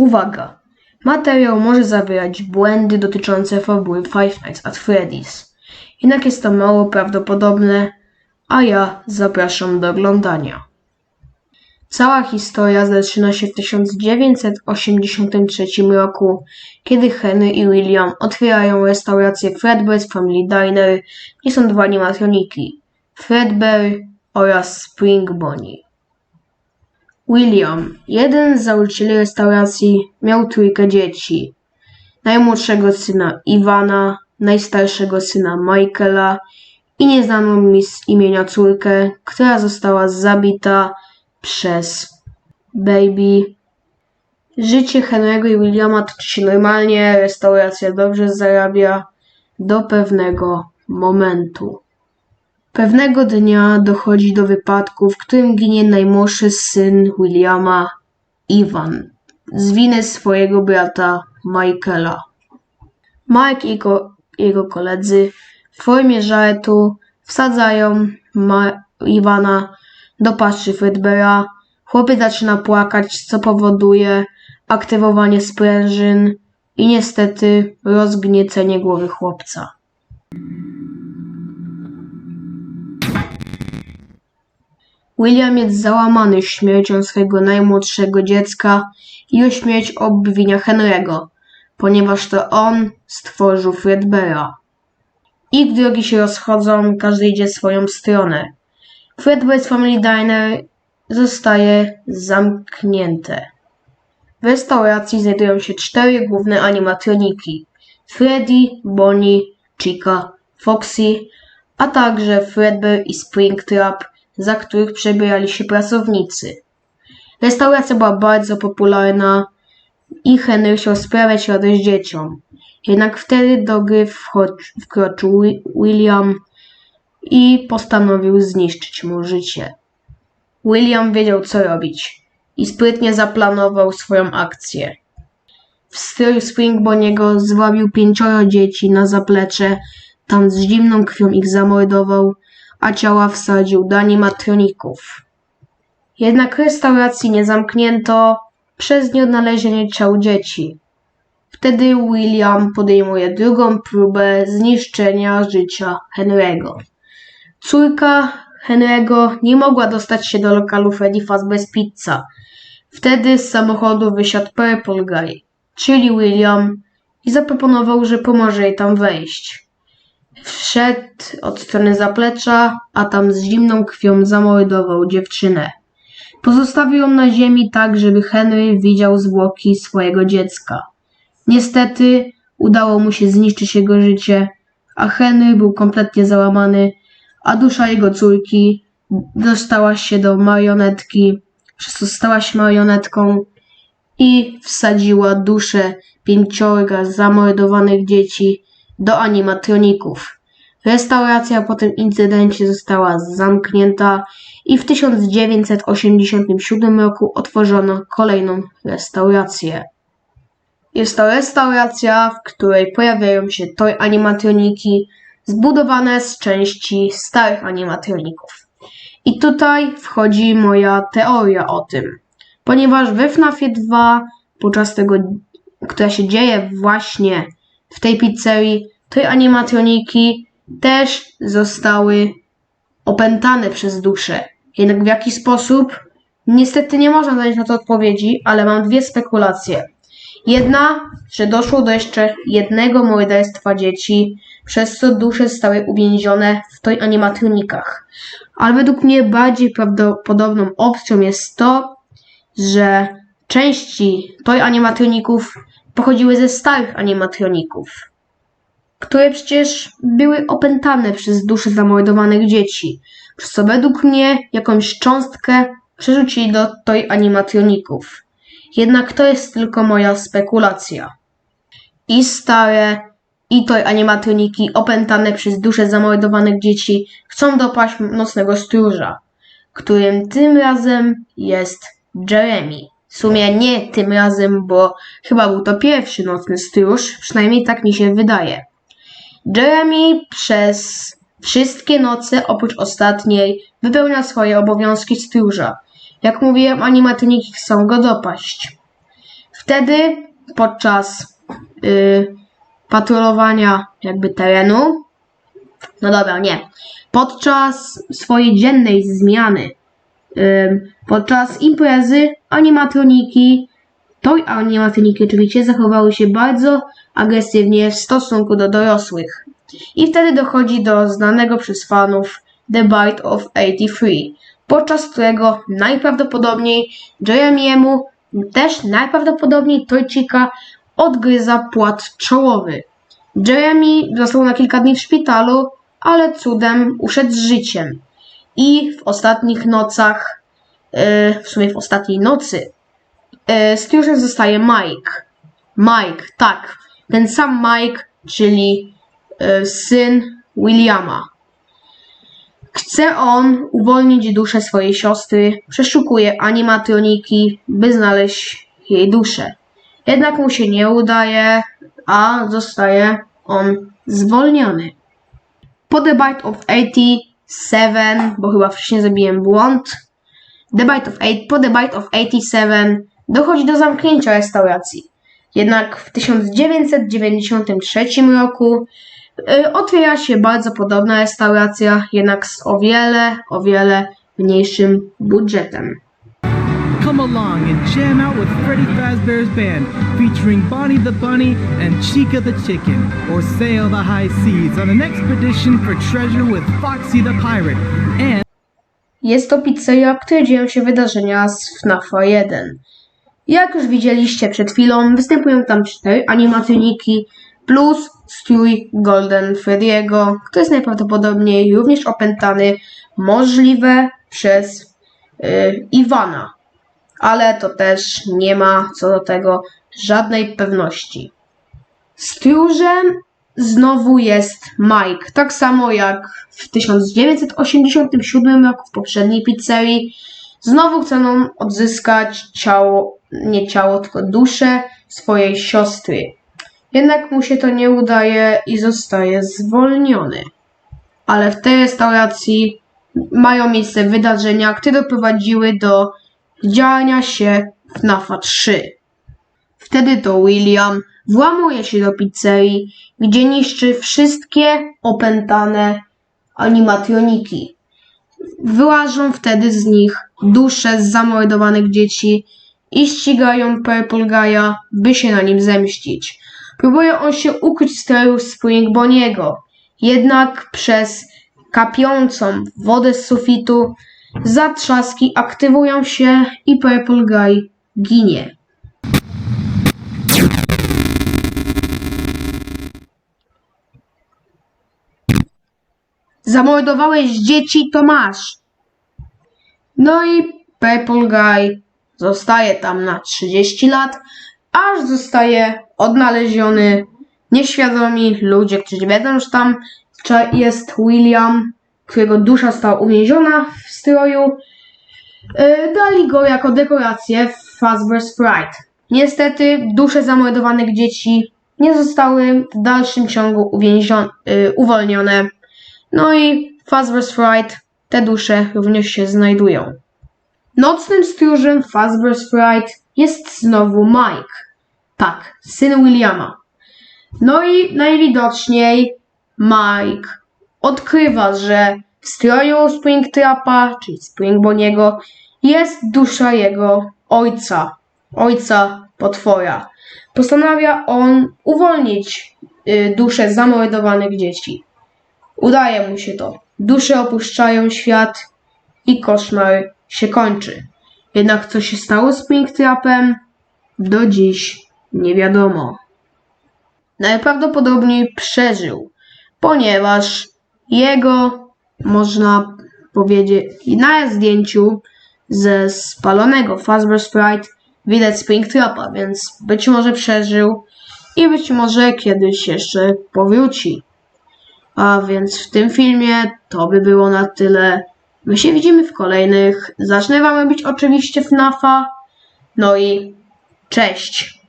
Uwaga! Materiał może zawierać błędy dotyczące fabuły Five Nights at Freddy's. Jednak jest to mało prawdopodobne, a ja zapraszam do oglądania. Cała historia zaczyna się w 1983 roku, kiedy Henry i William otwierają restaurację Fredbear's Family Diner, gdzie są dwa animatroniki, Fredbear oraz Spring Bonnie. William, jeden z założycieli restauracji, miał trójkę dzieci. Najmłodszego syna Iwana, najstarszego syna Michaela i nieznaną mi z imienia córkę, która została zabita przez Baby. Życie Henry'ego i Williama toczy się normalnie, restauracja dobrze zarabia do pewnego momentu. Pewnego dnia dochodzi do wypadku, w którym ginie najmłodszy syn Williama, Iwan, z winy swojego brata Michaela. Mike i go, jego koledzy w formie żartu wsadzają Ma- Iwana do paszczy Fredbeara. Chłopiec zaczyna płakać, co powoduje aktywowanie sprężyn i niestety rozgniecenie głowy chłopca. William jest załamany śmiercią swojego najmłodszego dziecka i o śmierć obwinia Henry'ego, ponieważ to on stworzył Fredbeara. Ich drogi się rozchodzą, każdy idzie swoją stronę. Fredbear's Family Diner zostaje zamknięte. W restauracji znajdują się cztery główne animatroniki. Freddy, Bonnie, Chica, Foxy, a także Fredbear i Springtrap, za których przebierali się pracownicy. Restauracja była bardzo popularna i Henry chciał sprawiać radość dzieciom. Jednak wtedy do gry wkroczył Wi- William i postanowił zniszczyć mu życie. William wiedział co robić i sprytnie zaplanował swoją akcję. W stylu Springboniego zwabił pięcioro dzieci na zaplecze, tam z zimną krwią ich zamordował, a ciała wsadził do animatroników. Jednak restauracji nie zamknięto przez nieodnalezienie ciał dzieci. Wtedy William podejmuje drugą próbę zniszczenia życia Henry'ego. Córka Henry'ego nie mogła dostać się do lokalu Freddy Fazbear's Pizza. Wtedy z samochodu wysiadł Purple Guy, czyli William, i zaproponował, że pomoże jej tam wejść. Wszedł od strony zaplecza, a tam z zimną krwią zamordował dziewczynę. Pozostawił ją na ziemi tak, żeby Henry widział zwłoki swojego dziecka. Niestety udało mu się zniszczyć jego życie, a Henry był kompletnie załamany, a dusza jego córki dostała się do marionetki, przez co stała się marionetką i wsadziła duszę pięciorga zamordowanych dzieci do animatroników. Restauracja po tym incydencie została zamknięta i w 1987 roku otworzono kolejną restaurację. Jest to restauracja, w której pojawiają się toy animatroniki zbudowane z części starych animatroników. I tutaj wchodzi moja teoria o tym. Ponieważ we FNAFie 2, podczas tego, która się dzieje właśnie w tej pizzerii, toy animatroniki też zostały opętane przez duszę. Jednak w jaki sposób? Niestety nie można znaleźć na to odpowiedzi, ale mam dwie spekulacje. Jedna, że doszło do jeszcze jednego morderstwa dzieci, przez co dusze zostały uwięzione w toy animatronikach. Ale według mnie bardziej prawdopodobną opcją jest to, że części toy animatroników pochodziły ze starych animatroników, które przecież były opętane przez dusze zamordowanych dzieci, przez co według mnie jakąś cząstkę przerzucili do toy animatroników. Jednak to jest tylko moja spekulacja. I stare, i toy animatroniki opętane przez dusze zamordowanych dzieci chcą dopaść nocnego stróża, którym tym razem jest Jeremy. W sumie nie tym razem, bo chyba był to pierwszy nocny stróż, przynajmniej tak mi się wydaje. Jeremy przez wszystkie noce, oprócz ostatniej, wypełnia swoje obowiązki stróża. Jak mówiłem, animatroniki chcą go dopaść. Wtedy podczas y, patrolowania jakby terenu, no dobra, nie, podczas swojej dziennej zmiany, podczas imprezy animatroniki, to animatroniki oczywiście zachowały się bardzo agresywnie w stosunku do dorosłych. I wtedy dochodzi do znanego przez fanów The Bite of 83, podczas którego najprawdopodobniej Jeremiemu też najprawdopodobniej Tojcika odgryza płat czołowy. Jeremy został na kilka dni w szpitalu, ale cudem uszedł z życiem. I w ostatnich nocach, e, w sumie w ostatniej nocy, e, stróżem zostaje Mike. Mike, tak, ten sam Mike, czyli e, syn Williama. Chce on uwolnić duszę swojej siostry, przeszukuje animatroniki, by znaleźć jej duszę. Jednak mu się nie udaje, a zostaje on zwolniony. Po The Bite of 87, bo chyba wcześniej zrobiłem błąd, The Bite of 8, po The Bite of 87 dochodzi do zamknięcia restauracji. Jednak w 1993 roku y, otwiera się bardzo podobna restauracja, jednak z o wiele, o wiele mniejszym budżetem. Come along and jam out with Freddy Fazbear's Band, featuring Bonnie the Bunny and Chica the Chicken, or sail the high seas on an expedition for treasure with Foxy the Pirate and Jest to pizzeria, w której dzieją się wydarzenia z FNAFa 1. Jak już widzieliście przed chwilą, występują tam cztery animatroniki plus strój Golden Freddy'ego, który jest najprawdopodobniej również opętany, możliwe przez yy, Iwana. Ale to też nie ma co do tego żadnej pewności. Stróżem znowu jest Mike, tak samo jak w 1987 roku w poprzedniej pizzerii. Znowu chce on odzyskać ciało, nie ciało, tylko duszę swojej siostry. Jednak mu się to nie udaje i zostaje zwolniony. Ale w tej restauracji mają miejsce wydarzenia, które doprowadziły do działania się FNAFa 3. Wtedy to William włamuje się do pizzerii, gdzie niszczy wszystkie opętane animatroniki. Wyłażą wtedy z nich dusze z zamordowanych dzieci i ścigają Purple Guy'a, by się na nim zemścić. Próbuje on się ukryć z tyłu Spring Boniego, jednak przez kapiącą wodę z sufitu zatrzaski aktywują się i Purple Guy ginie. Zamordowałeś dzieci, to masz. No i Purple Guy zostaje tam na 30 lat, aż zostaje odnaleziony nieświadomi ludzie, którzy wiedzą, że tam jest William, którego dusza została uwięziona w stroju. Yy, dali go jako dekorację w Fazbear's Fright. Niestety dusze zamordowanych dzieci nie zostały w dalszym ciągu yy, uwolnione. No i Fazbear's Fright, te dusze również się znajdują. Nocnym stróżem Fazbear's Fright jest znowu Mike. Tak, syn Williama. No i najwidoczniej Mike odkrywa, że w stroju Springtrapa, czyli Spring Boniego, jest dusza jego ojca, ojca potwora. Postanawia on uwolnić y, dusze zamordowanych dzieci. Udaje mu się to. Dusze opuszczają świat i koszmar się kończy. Jednak co się stało z Springtrapem, do dziś nie wiadomo. Najprawdopodobniej przeżył, ponieważ jego, można powiedzieć, na zdjęciu ze spalonego Fazbear Sprite widać Springtrapa, więc być może przeżył i być może kiedyś jeszcze powróci. A więc w tym filmie to by było na tyle. My się widzimy w kolejnych. Zacznę wam robić oczywiście FNAFa. No i cześć!